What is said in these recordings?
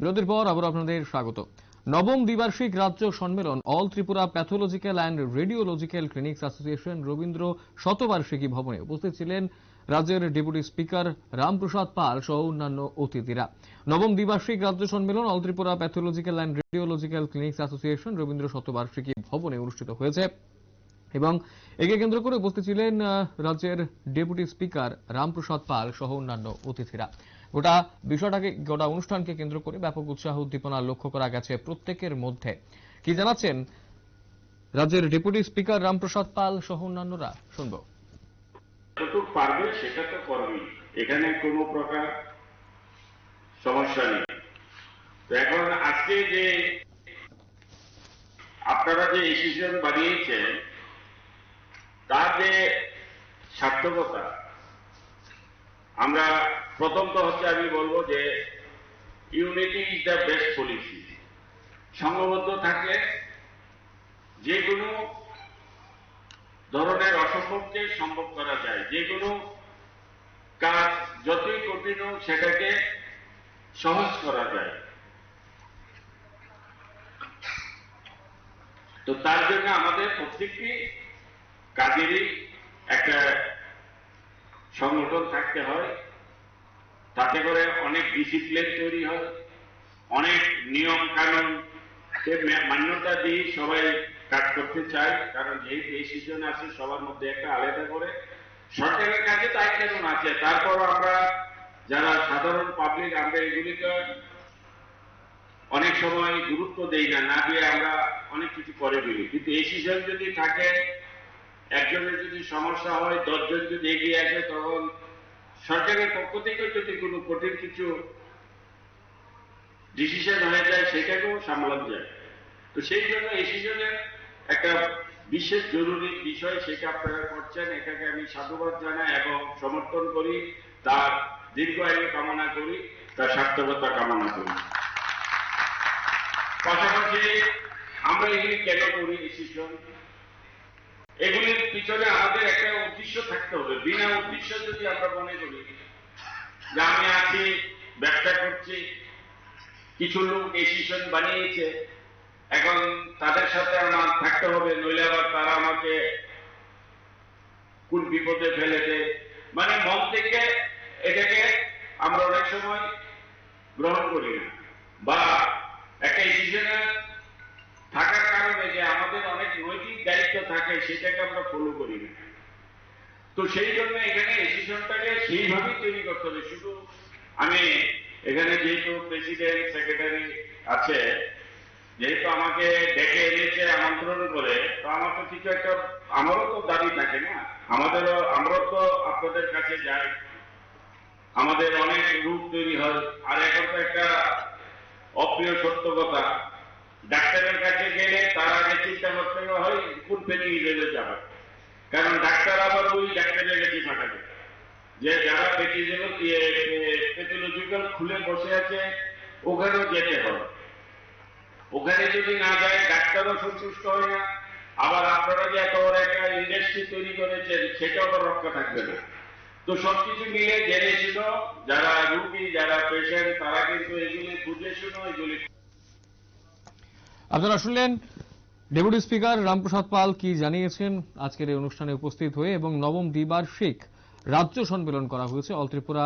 বিরতির পর আবার আপনাদের স্বাগত। নবম দ্বিবার্ষিক রাজ্য সম্মেলন, all Tripura pathological and radiological clinics association Rabindra শতবার্ষিকী ভবনে উপস্থিত ছিলেন রাজ্যের ডেপুটি স্পিকার রামপ্রসাদ পাল সহ অন্যান্য অতিথিরা। নবম দ্বিবার্ষিক রাজ্য সম্মেলন, all Tripura pathological and radiological clinics association Rabindra শতবার্ষিকী ভবনে অনুষ্ঠিত হয়েছে এবং একে কেন্দ্র করে উপস্থিত ছিলেন রাজ্যের ডেপুটি স্পিকার রামপ্রসাদ পাল সহ অন্যান্য অতিথিরা। গোটা বিষয়টাকে, গোটা অনুষ্ঠানকে কেন্দ্র করে ব্যাপক উৎসাহ উদ্দীপনা লক্ষ্য করা গেছে প্রত্যেকের মধ্যে। কি জানাচ্ছেন? রাজ্যের ডেপুটি স্পিকার রামপ্রসাদ পাল সহ অন্যান্যরা। শুনব। পারবে সেটা তো করবেই। এখানে কোনো প্রকার সমস্যা নেই। এখন আজকে যে আপনারা যে ডিসিশন বানিয়েছেন, তার যে সার্থকতা আমরা প্রথম তো হচ্ছে আমি বলব যে unity is the best policy. সংঘবদ্ধ থাকলে যে কোনো ধরনের অসম্ভবকে সম্ভব করা যায়। যে কোনো কাজ যতই কঠিন হোক, সেটাকে সহজ করা যায়। তো তার জন্য আমাদের প্রত্যেকটি কাজেরই একটা সংগঠন থাকতে হয়। তাতে করে অনেক ডিসিপ্লিন তৈরি হয়। অনেক নিয়ম কানুন মান্যতা দিয়ে সবাই কাজ করতে চায়। কারণ যেহেতু এই সিজন আছে, সবার মধ্যে একটা আলাদা করে। সরকারের কাছে তাই কানুন আছে। তারপর আমরা যারা সাধারণ পাবলিক আমরা এগুলিকে অনেক সময় গুরুত্ব দেই না। না দিয়ে আমরা অনেক কিছু করে ফেলি। কিন্তু এই সিজন যদি থাকে একজনের যদি সমস্যা হয়, দশজন যদি এগিয়ে আসে, তখন সরকারের পক্ষ থেকে যদি কোনো কঠিন কিছু ডিসিশন হয়ে যায়, সেটাকেও সামলানো যায়। তো সেই জন্য এই সিজনের একটা বিশেষ জরুরি বিষয় সেটা আপনারা করছেন। এটাকে আমি সাধুবাদ জানাই এবং সমর্থন করি, তার দীর্ঘ আয়ু কামনা করি, তার সার্থকতা কামনা করি। পাশাপাশি আমরা এগুলি কেন করি ডিসিশন এগুলির পিছনে আমাদের একটা উদ্দেশ্য থাকতে হবে। বিনা উদ্দেশ্য যদি আমরা মনে করি যে আমি আছি, ব্যবসা করছি, কিছু লোক ডিসিশন বানিয়েছে, এখন তাদের সাথে আমার থাকতে হবে, নইলে আবার তারা আমাকে কোন বিপদে ফেলে দেয়। মানে মন থেকে এটাকে আমরা অনেক সময় গ্রহণ করি না। বা একটা ডিসিশনে কারণে যে আমাদের অনেক নৈতিক দায়িত্ব থাকে, সেটাকে আমরা ফলো করি না। তো সেই জন্য এখানে ডিসিশনটাকে সেইভাবেই তৈরি করতে হবে। শুধু আমি এখানে যেহেতু প্রেসিডেন্ট সেক্রেটারি আছে, যেহেতু আমাকে ডেকে এনেছে আমন্ত্রণ করে, তো আমার তো কিছু একটা, আমারও তো দাবি থাকে না। আমাদেরও, আমরাও তো আপনাদের কাছে যাই। আমাদের অনেক রূপ তৈরি হয়। আর এখন তো একটা অপ্রিয় সত্য কথা ডাক্তারের কাছে গেলে তার আগে চিন্তা করতে হয় কোন পেটিয়ে যাবে। কারণ ডাক্তার আবার ওই ডাক্তারের কাছে পাঠাবে। যে যারা পেথোলজিক্যাল খুলে বসে আছে, ওখানেও যেতে হবে। ওখানে যদি না যায়, ডাক্তারও সন্তুষ্ট হয় না। আবার আপনারা যে এত বড় একটা ইন্ডাস্ট্রি তৈরি করেছেন, সেটাও আবার রক্ষা থাকবে না। তো সবকিছু মিলে জেনে ছিল যারা রুগী, যারা পেশেন্ট তারা কিন্তু এগুলি বুঝে শুনো, এগুলি আপনারা শুনলেন ডেপুটি স্পিকার রামপ্রসাদ পাল কি জানিয়েছেন? আজকের এই অনুষ্ঠানে উপস্থিত হয়ে এবং নবম দ্বিবার্ষিক রাজ্য সম্মেলন করা হয়েছে। All Tripura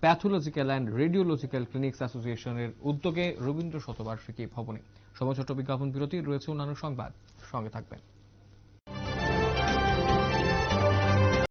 pathological and radiological clinics অ্যাসোসিয়েশনের উদ্যোগে রবীন্দ্র শতবার্ষিকী ভবনে। সময় ছোট বিজ্ঞাপন বিরতি, রয়েছে অন্যান্য সংবাদ। সঙ্গে থাকবেন।